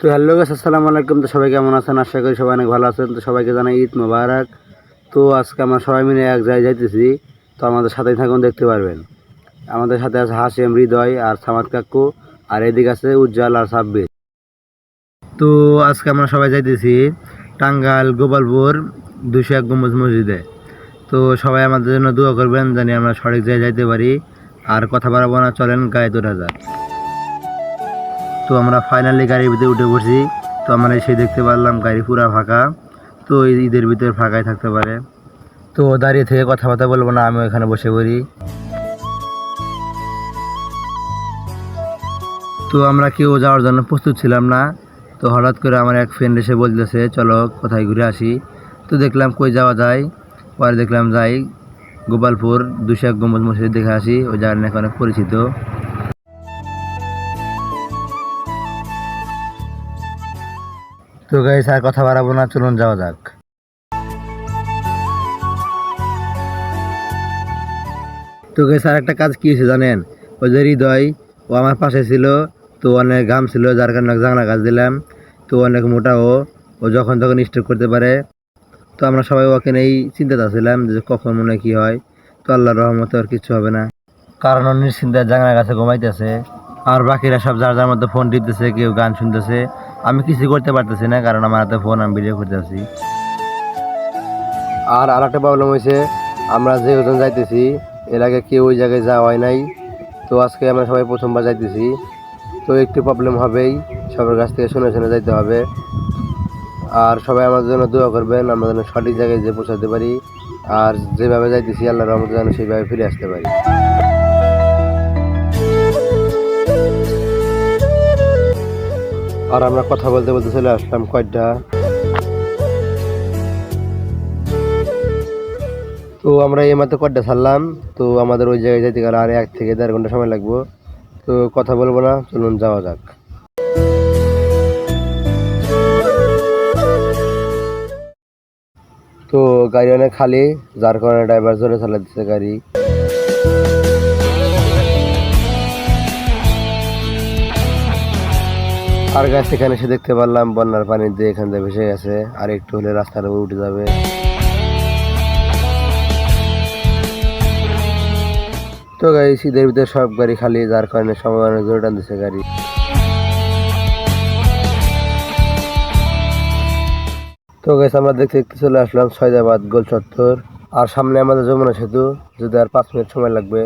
তো হ্যালো গাছ আসসালামু আলাইকুম। তো সবাই কেমন আছেন? আশা করি সবাই অনেক ভালো আছেন। তো সবাইকে জানাই ঈদ মোবারক। তো আজকে আমরা সবাই মিলে এক জায়গায় যাইতেছি। তো আমাদের সাথেই থাকুন, দেখতে পারবেন। আমাদের সাথে আছে হাসিম, হৃদয় আর সামাদ কাকু। আর এদিকে আছে উজ্জ্বল আর সাব্বির। তো আজকে আমরা সবাই যাইতেছি টাঙ্গাইল গোপালপুর দুশো এক গম্বুজ মসজিদে। তো সবাই আমাদের জন্য দোয়া করবেন, জানি আমরা সঠিক জায়গায় যাইতে পারি। আর কথা বাড়াবো না, চলেন গায়ে তোর হাজার তো আমরা ফাইনালি গাড়ির ভিতরে উঠে পড়ছি। তো আমরা সেই দেখতে পারলাম গাড়ি পুরা ফাঁকা। তো ঈদের ভিতরে ফাঁকাই থাকতে পারে। তো দাঁড়িয়ে থেকে কথাবার্তা বলব না আমি এখানে বসে পড়ি। তো আমরা কেউ যাওয়ার জন্য প্রস্তুত ছিলাম না। তো হঠাৎ করে আমার এক ফ্রেন্ড এসে বলতেছে, চলো কোথায় ঘুরে আসি? তো দেখলাম কই যাওয়া যায়। পরে দেখলাম যাই গোপালপুর দুশাক গম্বুজ মসজিদ দেখে আসি। ওই জায়গাটা নাকি অনেক পরিচিত। তো গাইস আর কথা বাড়াবো না, চলুন যাওয়া যাক। তো গাইস আর একটা কাজ কি হয়েছে জানেন? ওই যে হৃদয়, ও আমার পাশে ছিল, তো অনেক ঘাম ছিল, যার কারণে জাংলা গাছ দিলাম। তো অনেক মোটা ও ও যখন তখন স্ট্রোক করতে পারে। তো আমরা সবাই ওকে নিয়েই চিন্তাতে ছিলাম যে কখন মনে কি হয়। তো আল্লাহর রহমতে আর কিছু হবে না। কারণ ও নিশ্চিন্তায় জাংলা গাছে ঘুমাইতেছে। আর বাকিরা সব যার যার মধ্যে ফোন টিপতেছে, কেউ গান শুনতেছে। আমি কিছু করতে পারতেছি না, কারণ আমার হাতে ফোন আমি ভিডিও করতে করতেছি আর আর একটা প্রবলেম হয়েছে আমরা যে ওজন যাইতেছি, এর আগে কেউ ওই জায়গায় যাওয়া হয় নাই, তো আজকে আমরা সবাই প্রথমবার যাইতেছি, তো একটু প্রবলেম হবেই, সবার কাছ থেকে শুনে শুনে যাইতে হবে। আর সবাই আমাদের জন্য দোয়া করবেন, আমরা যেন সঠিক জায়গায় যে পৌঁছাতে পারি, আর যেভাবে যাইতেছি আল্লাহ রহমতে যেন সেইভাবে ফিরে আসতে পারি। আর আমরা কথা বলতে বলতে চলে আসলাম কয়টা? তো আমরা এই মাত্র কয়টা ছাড়লাম? তো আমাদের ওই জায়গায় যেতে গেলে আর এক থেকে দেড় ঘণ্টা সময় লাগবো। তো কথা বলব না, চলুন যাওয়া যাক। তো গাড়ি অনেক খালি, যার কারণে ড্রাইভার জোরে চালাতেছে গাড়ি। আর গাছ এখানে এসে দেখতে পারলাম, বন্যার পানি দিয়ে এখান থেকে ভেসে গেছে। আর একটু হলে রাস্তার উপর উঠে যাবে। তো গাড়ি শীতের ভিতরে সব গাড়ি খালি, যার কারণে সবাই অনেক জোরে টানতেছে গাড়ি। তো গাছ আমরা দেখতে দেখতে চলে আসলাম সৈদাবাদ গোল চত্বর। আর সামনে আমাদের যমুনা সেতু, যদি আর পাঁচ মিনিট সময় লাগবে।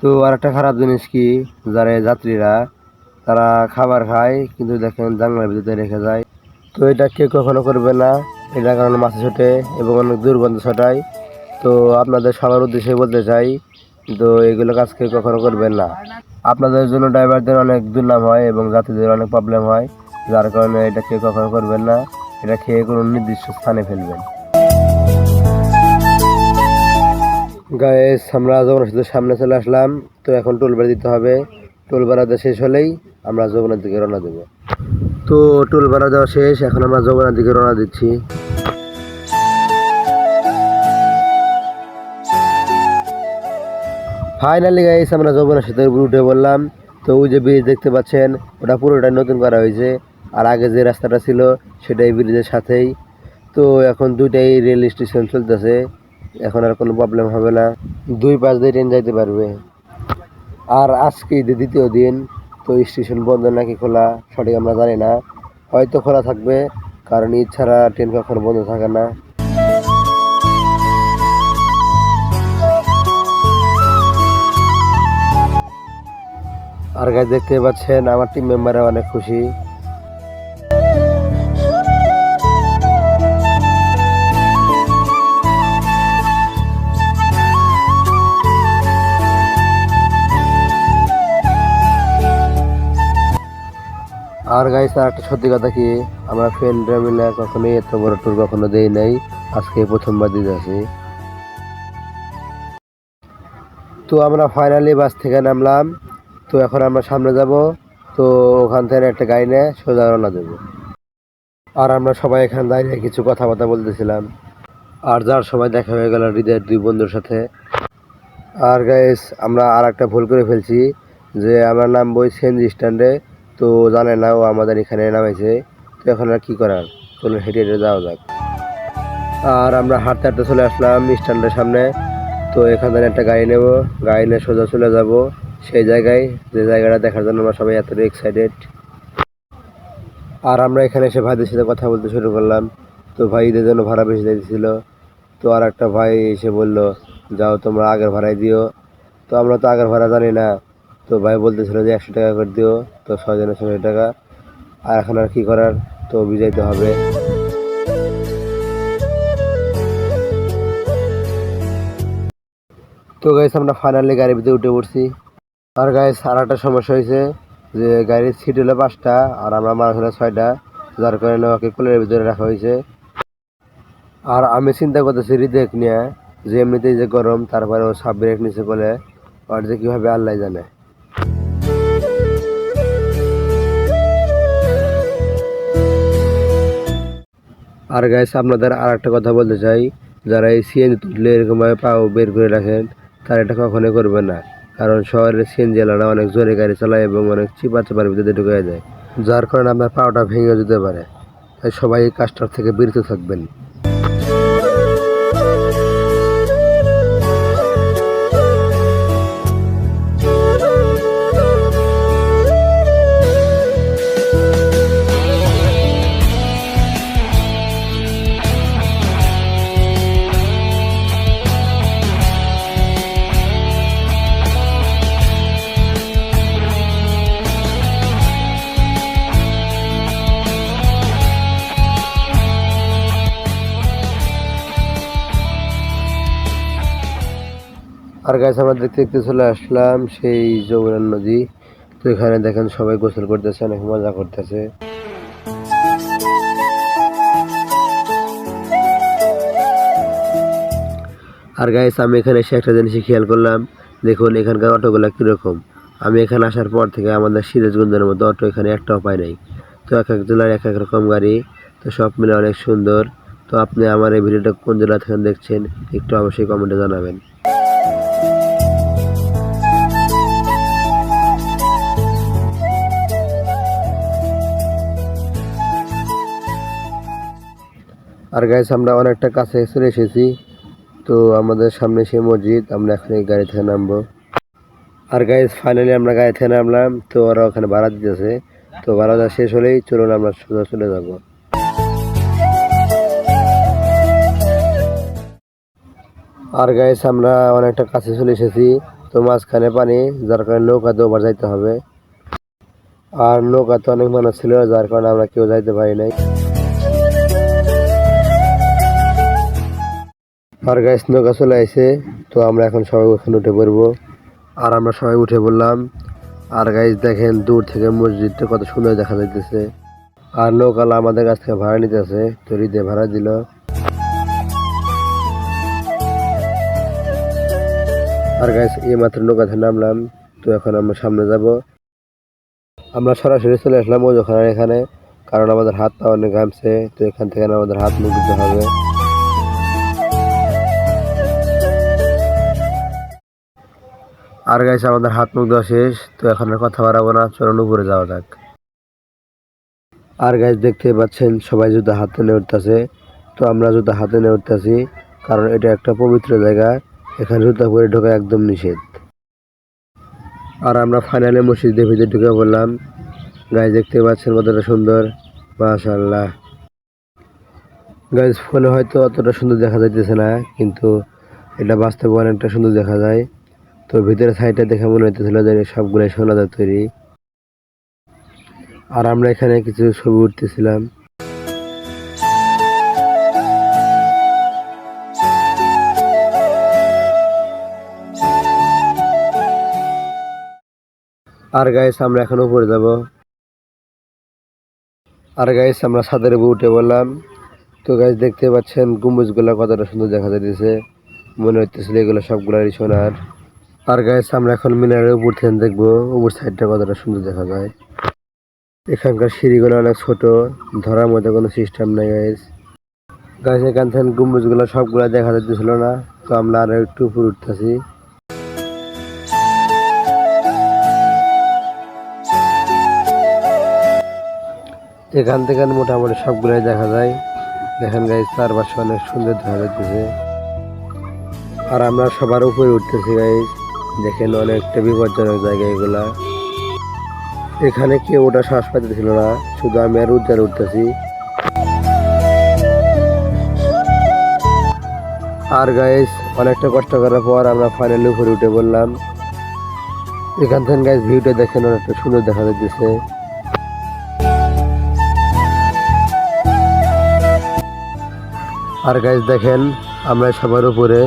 তো আর একটা খারাপ জিনিস কি, যারা যাত্রীরা তারা খাবার খায়, কিন্তু দেখেন জানলার ভিতরে রেখে যায়। তো এটা কেউ কখনো করবে না। এটার কারণে মাছে ছোটে এবং অনেক দুর্গন্ধ ছটায় তো আপনাদের সবার উদ্দেশ্যে বলতে চাই তো এগুলো কাজ কেউ কখনো করবেন না। আপনাদের জন্য ড্রাইভারদের অনেক দুর্নাম হয় এবং যাত্রীদের অনেক প্রবলেম হয়। যার কারণে এটা কেউ কখনো করবেন না। এটা খেয়ে কোনো নির্দিষ্ট স্থানে ফেলবেন। গায়েস আমরা সেতুর সামনে চলে আসলাম। তো এখন টোল ভাড়া দিতে হবে। টোল দেওয়া শেষ হলেই আমরা যমুনার দিকে রওনা দেবো। তো টোল ভাড়া দেওয়া শেষ, এখন আমরা যমুনার দিকে রওনা দিচ্ছি। ফাইনালি গাইস আমরা যমুনা সেতুর উপর উঠে বললাম তো ওই যে ব্রিজ দেখতে পাচ্ছেন, ওটা পুরোটাই নতুন করা হয়েছে। আর আগে যে রাস্তাটা ছিল, সেটাই ব্রিজের সাথেই। তো এখন দুইটাই রেল স্টেশন চলতেছে। এখন আর কোনো প্রবলেম হবে না। দুই পাশ দিয়ে ট্রেন যাইতে পারবে। আর আজকে ঈদের দ্বিতীয় দিন, তো স্টেশন বন্ধ নাকি খোলা, সঠিক আমরা জানি না। হয়তো খোলা থাকবে, কারণ ঈদ ছাড়া ট্রেন কখনো বন্ধ থাকে না। আর গাছ দেখতে পাচ্ছেন, আমার টিম মেম্বাররা অনেক খুশি। আর গাইস আর একটা সত্যি কথা কি, আমরা ফ্রেন্ডরা মিলে কখনোই এত বড় ট্যুর কখনো দেই নাই। আজকে প্রথমবার দিতে আছি তো আমরা ফাইনালি বাস থেকে নামলাম। তো এখন আমরা সামনে যাব। তো ওখান থেকে একটা গাড়ি নিয়ে সোজা রওনা দেবো। আর আমরা সবাই এখানে দাঁড়িয়ে কিছু কথাবার্তা বলতেছিলাম। আর যার সময় দেখা হয়ে গেল হৃদয়ের দুই বন্ধুর সাথে। আর গাইস আমরা আর একটা ভুল করে ফেলছি যে, আমরা নামবো সিএনজি স্ট্যান্ডে। তো জানে না ও আমাদের এখানে নামাইছে, তো এখন আর কি করার? চলুন হেঁটে হেঁটে যাওয়া যাক। আর আমরা হাঁটতে হাঁটতে চলে আসলাম স্ট্যান্ডের সামনে। তো এখান থেকে একটা গাড়ি নেব, গাড়ি নিয়ে সোজা চলে যাব। সেই জায়গায়, যে জায়গাটা দেখার জন্য আমরা সবাই এত এক্সাইটেড আর আমরা এখানে এসে ভাইদের সাথে কথা বলতে শুরু করলাম। তো ভাই ঈদের জন্য ভাড়া বেশি দিয়েছিল তো আর একটা ভাই এসে বলল, যাও তোমরা আগের ভাড়ায় দিও। তো আমরা তো আগের ভাড়া জানি না। তো ভাই বলতেছিল যে একশো টাকা করে দিও, তো ছয়জনের ছশো টাকা। আর এখন আর কি করার, তো বুঝাইতে হবে। তো গাইস আমরা ফাইনালি গাড়ির ভিতরে উঠে পড়ছি। আর গাইস আর একটা সমস্যা হয়েছে যে গাড়ির সিট হলো পাঁচটা, আর আমরা মানুষ হলো ছয়টা। যার কারণে ওকে কোলের ভিতরে রাখা হয়েছে। আর আমি চিন্তা করতেছি রিদেক নিয়ে, যে এমনিতেই যে গরম তারপরে ও সাব ব্রেক নিচে বলে, আর যে কীভাবে আল্লাহ জানে। আর গাইস আপনাদের আর একটা কথা বলতে চাই। যারা এই সিএনজি তুললে এরকমভাবে পাও বের করে রাখেন, তারা এটা কখনোই করবে না। কারণ শহরের সিএনজি এলাকা অনেক জোরে গাড়ি চালায় এবং অনেক চিপা চাপার ভিতরে ঢুকে যায়। যার কারণে আপনার পাওটা ভেঙে যেতে পারে। তাই সবাই এই কাজটার থেকে বিরত থাকবেন। গাছ আমরা দেখতে দেখতে চলে আসলাম সেই যমুনা নদী। তো এখানে দেখেন সবাই গোসল করতেছে, অনেক মজা করতেছে। আর গাইস আমি এখানে এসে একটা জিনিস খেয়াল করলাম। দেখুন, এখানকার অটোগুলো কীরকম। আমি এখানে আসার পর থেকে আমাদের সিরাজগঞ্জের মতো অটো এখানে একটাও পাই নাই। তো এক এক জেলার এক এক রকম গাড়ি, তো সব মিলে অনেক সুন্দর। তো আপনি আমার এই ভিডিওটা কোন জেলা থেকে দেখছেন, একটু অবশ্যই কমেন্টে জানাবেন। আর গাইস আমরা অনেকটা কাছে চলে এসেছি। তো আমাদের সামনে সেই মসজিদ, আমরা এখন এই গাড়ি থেকে নামবো। আর গাইস ফাইনালি আমরা গাড়ি থেকে নামলাম, তো ওরা ওখানে ভাড়া দিতেছে। তো ভাড়া শেষ হলেই চলুন আমরা সোজা চলে যাব। আর গাইস আমরা অনেকটা কাছে চলে এসেছি, তো মাঝখানে পানি, যার কারণে নৌকা দিয়ে ওভার যাইতে হবে। আর নৌকাতে অনেক মানুষ ছিল, যার কারণে আমরা কেউ যাইতে পারি নাই। আর গাইস নৌকা চলে আসে তো আমরা এখন সবাই ওখানে উঠে পড়ব। আর আমরা সবাই উঠে পড়লাম। আর গাইস দেখেন দূর থেকে মসজিদটা কত সুন্দর দেখা যাইতেছে। আর নৌকালা আমাদের কাছ থেকে ভাড়া নিতেছে তো হৃদয় ভাড়া দিল। আর গাইস এই মাত্র নৌকাতে নামলাম। তো এখন আমরা সামনে যাব। আমরা সরাসরি চলে আসলাম ওখানে এখানে। কারণ আমাদের হাত পা অনেক ঘামছে। তো এখান থেকে আমাদের হাত মুখ দিতে হবে। আর গাইছে আমাদের হাত মুখ দেওয়া শেষ, তো এখন আর কথা বাড়াবো না, চলুন উপরে যাওয়া যাক। আর গাছ দেখতে পাচ্ছেন, সবাই জুতা হাতে নিয়ে উঠতেছে। তো আমরা জুতা হাতে নিয়ে উঠতেছি, কারণ এটা একটা পবিত্র জায়গা, এখানে জুতা পরে ঢোকা একদম নিষেধ। আর আমরা ফাইনালে মসজিদের ভিতরে ঢুকে পড়লাম। গাছ দেখতে পাচ্ছেন কতটা সুন্দর মাশাল্লাহ গাছ ফোনে হয়তো অতটা সুন্দর দেখা যাইতেছে না, কিন্তু এটা বাস্তবে অনেকটা সুন্দর দেখা যায়। তো ভিতরে সাইডটা দেখে মনে হইতেছিল যে সবগুলাই সোনাদার তৈরি। আর আমরা এখানে কিছু ছবি উঠতেছিলাম। আর গাইস আমরা এখন উপরে যাব। আর গাইস আমরা ছাদের উপর উঠে বললাম তো গাইস দেখতে পাচ্ছেন, গম্বুজগুলো কতটা সুন্দর দেখা যাইতেছে। মনে হইতেছিল এগুলো সবগুলাই সোনার। আর গাইস আমরা এখন মিনারের উপর থেকে দেখব, উপর সাইডটা কতটা সুন্দর দেখা যায়। এখানকার সিঁড়িগুলো অনেক ছোট, ধরার মধ্যে কোনো সিস্টেম নেই গাইস গাছ এখান থেকে গম্বুজগুলো সবগুলো দেখা যাচ্ছিল না, তো আমরা আরও একটু উপর উঠতেছি। এখান থেকে মোটামুটি সবগুলোই দেখা যায়। দেখেন গাইজ চারপাশে অনেক সুন্দর দেখা যাচ্ছে আর আমরা সবার উপরে উঠতেছি গাইজ দেখেন অনেকটা বিপজ্জনক জায়গা এগুলা। এখানে কেউ ওটা শ্বাস পাইতেছিল না, শুধু আমি আর উজ্জ্বল উঠতেছি। আর গাইজ অনেকটা কষ্ট করার পর আমরা ফাইনালি উপরে উঠে বললাম এখান থেকে গাইজ ভিউটা দেখেন অনেকটা সুন্দর দেখা যাচ্ছে আর গাইজ দেখেন, আমরা সবার উপরে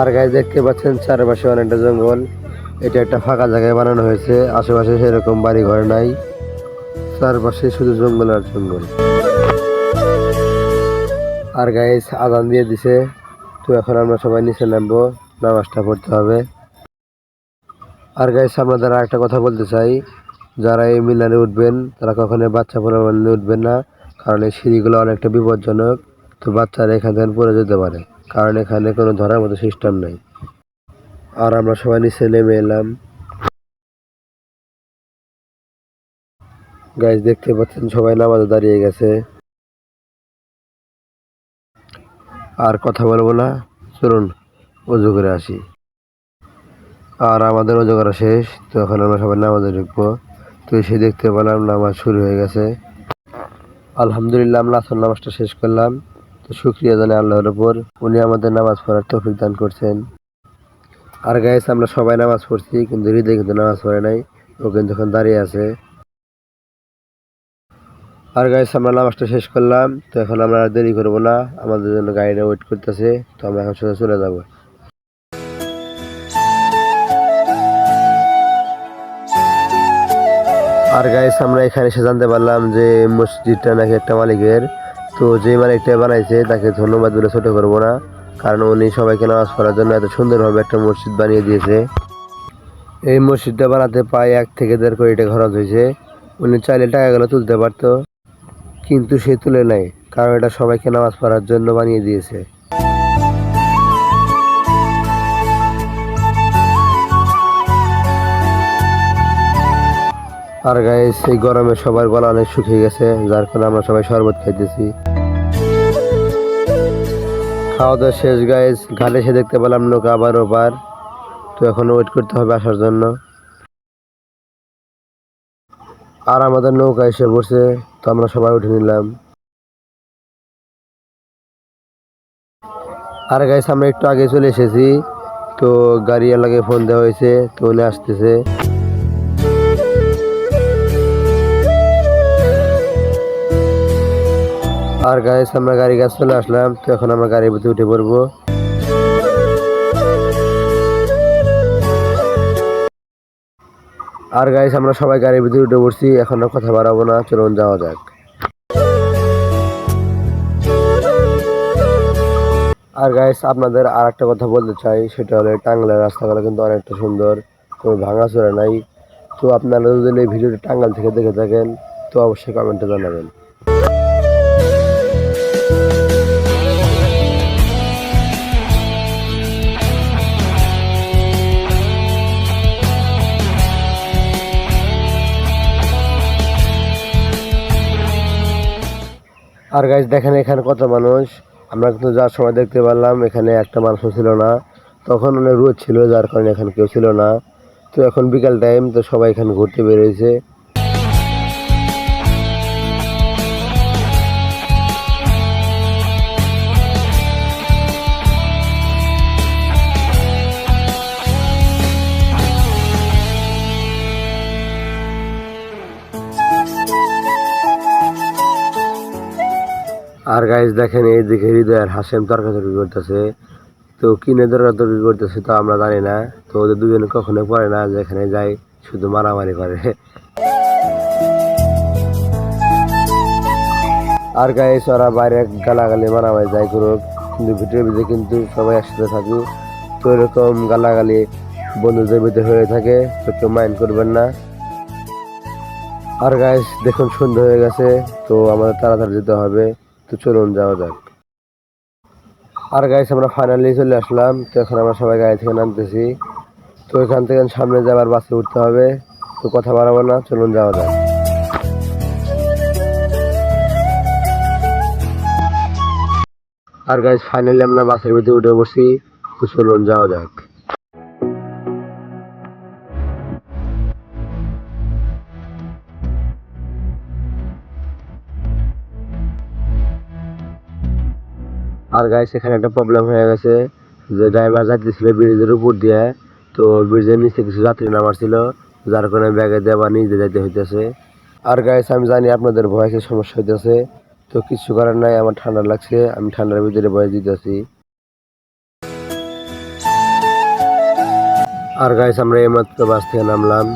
আর গাইজ দেখতে পাচ্ছেন চারপাশে অনেকটা জঙ্গল। এটা একটা ফাঁকা জায়গায় বানানো হয়েছে। আশেপাশে সেরকম বাড়ি ঘর নাই। চারপাশে শুধু জঙ্গল আর জঙ্গল। আর গাইজ আদান দিয়ে দিছে। তো এখন আমরা সবাই নিচে নামবো। নামাজটা পড়তে হবে। আর গাইজ আপনাদের একটা কথা বলতে চাই। যারা এই মিলানে উঠবেন, তারা কখনো বাচ্চা পোলাপানে উঠবেন না। কারণ এই সিঁড়িগুলো অনেকটা বিপজ্জনক। তো বাচ্চারা এখান থেকে পড়ে যেতে পারে। কারণ এখানে কোনো ধরার মতো সিস্টেম নাই। আর আমরা সবাই নিচে নেমে এলাম। গাইজ দেখতে পাচ্ছেন, সবাই নামাজে দাঁড়িয়ে গেছে। আর কথা বলব না। চলুন, অজু করে আসি। আর আমাদের অজু করা শেষ, তো এখন আমরা সবাই নামাজে ঢুকবো। তো সে দেখতে পেলাম, নামাজ শুরু হয়ে গেছে। আলহামদুলিল্লাহ, আমরা আসল নামাজটা শেষ করলাম। তো শুক্রিয়া জানাই আল্লাহর উপর। উনি আমাদের নামাজ পড়ার তৌফিক দান করছেন। আর গাইস আমরা সবাই নামাজ পড়ছি, কিন্তু হৃদয় কিন্তু নামাজ পড়ে নাই। ও কিন্তু এখন দাঁড়িয়ে আছে। আর গাইস আমরা নামাজটা শেষ করলাম। তো এখন আমরা আর দেরি করব না। আমাদের জন্য গাড়িটা ওয়েট করতেছে। তো আমরা এখন সোজা চলে যাব। আর গাইস আমরা এখানে এসে জানতে পারলাম যে মসজিদটা নাকি একটা মালিকের। তো যে মালিকটা বানাইছে, তাকে ধন্যবাদ বলে ছোট করব না, কারণ উনি সবাইকে নামাজ পড়ার জন্য এত সুন্দরভাবে একটা মসজিদ বানিয়ে দিয়েছে। এই মসজিদটা বানাতে প্রায় এক থেকে দেড় কোটি টাকা খরচ হয়েছে। উনি চাইলে টাকাগুলো তুলতে পারতো, কিন্তু সে তুলে নেয়, কারণ এটা সবাইকে নামাজ পড়ার জন্য বানিয়ে দিয়েছে। আর গায়ে সেই গরমে সবার গলা অনেক শুকিয়ে গেছে, যার ফলে আমরা সবাই শরবত খাইতেছি। খাওয়া দাওয়া শেষ গায়ে ঘাটে এসে দেখতে পেলাম নৌকা আবার ওপার। তো এখন ওয়েট করতে হবে আসার জন্য। আর আমাদের নৌকা এসে বসে তো আমরা সবাই উঠে নিলাম। আর গাইস আমরা একটু আগে চলে এসেছি, তো গাড়ি ফোন দেওয়া হয়েছে, তো উনি আসতেছে। আর গাইস আমরা গাড়ি গাছ চলে আসলাম, তো এখন আমরা গাড়ির ভিতরে উঠে পড়ব। আর গাইস আমরা সবাই গাড়ির ভিতরে উঠে পড়ছি, এখন আর কথা বাড়াবো না, চলুন যাওয়া যাক। আর গাইস আপনাদের আর একটা কথা বলতে চাই, সেটা হলো টাঙ্গালের রাস্তাগুলো কিন্তু অনেকটা সুন্দর, কোনো ভাঙাচোরা নাই। তো আপনারা যদি এই ভিডিওটি টাঙ্গাল থেকে দেখে থাকেন, তো অবশ্যই কমেন্টে জানাবেন। আর গাইজ দেখেন এখানে কত মানুষ। আমরা কিন্তু যার সময় দেখতে পারলাম, এখানে একটা মানুষও ছিল না। তখন অনেক রোদ ছিল, যার কারণে এখানে কেউ ছিল না। তো এখন বিকাল টাইম তো সবাই এখানে ঘুরতে বেরিয়েছে। আর গাইজ দেখেন এই দিকে হৃদয় আর হাসেম তর্কাতর্কি করতেছে। তো কিনে তর্কাতর্কি করতেছে তো আমরা জানি না। তো ওদের দুজনে কখনো পড়ে না, যেখানে যাই শুধু মারামারি করে। আর গাইজ ওরা বাইরে গালাগালি মারামারি যাই করুক, কিন্তু ভিতরে ভিতরে কিন্তু সবাই একসাথে থাকি। তো এরকম গালাগালি বন্ধুদের ভিতরে হয়ে থাকে, তো কেউ মাইন্ড করবেন না। আর গাইজ দেখুন সন্ধ্যা হয়ে গেছে, তো আমাদের তাড়াতাড়ি যেতে হবে। তো চলুন যাওয়া যাক। আর গাইস আমরা ফাইনালি চলে আসলাম। তো এখন আমরা সবাই গাড়ি থেকে নামতেছি। তো এখান থেকে সামনে যাবার বাসে উঠতে হবে, তো কথা বাড়াবো না, চলুন যাওয়া যাক। আর গাইস ফাইনালি আমরা বাসের ভিতরে উঠে বসি। তো চলুন যাওয়া যাক। আর গাইস এখানে একটা প্রবলেম হয়ে গেছে। যে ড্রাইভার যাইতেছিল ব্রিজের উপর দিয়ে, তো ব্রিজের নিচে কিছু যাত্রী নামার ছিল যার কারণে ব্যাগে আবার নিজে যাইতে হইতেছে। আর গাইস আমি জানি আপনাদের ভয়েসের সমস্যা হইতেছে, তো কিছু করার নাই, আমার ঠান্ডা লাগছে, আমি ঠান্ডার ভিতরে ভয়েস দিতেছি। আর গাইস আমরা এইমাত্র বাস থেকে নামলাম।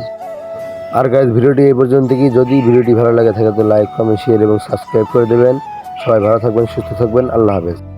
আর গাইস ভিডিওটি এই পর্যন্ত কি? যদি ভিডিওটি ভালো লাগে থাকে, তো লাইক কমেন্ট শেয়ার এবং সাবস্ক্রাইব করে দেবেন। সবাই ভালো থাকবেন, সুস্থ থাকবেন, আল্লাহ হাফেজ।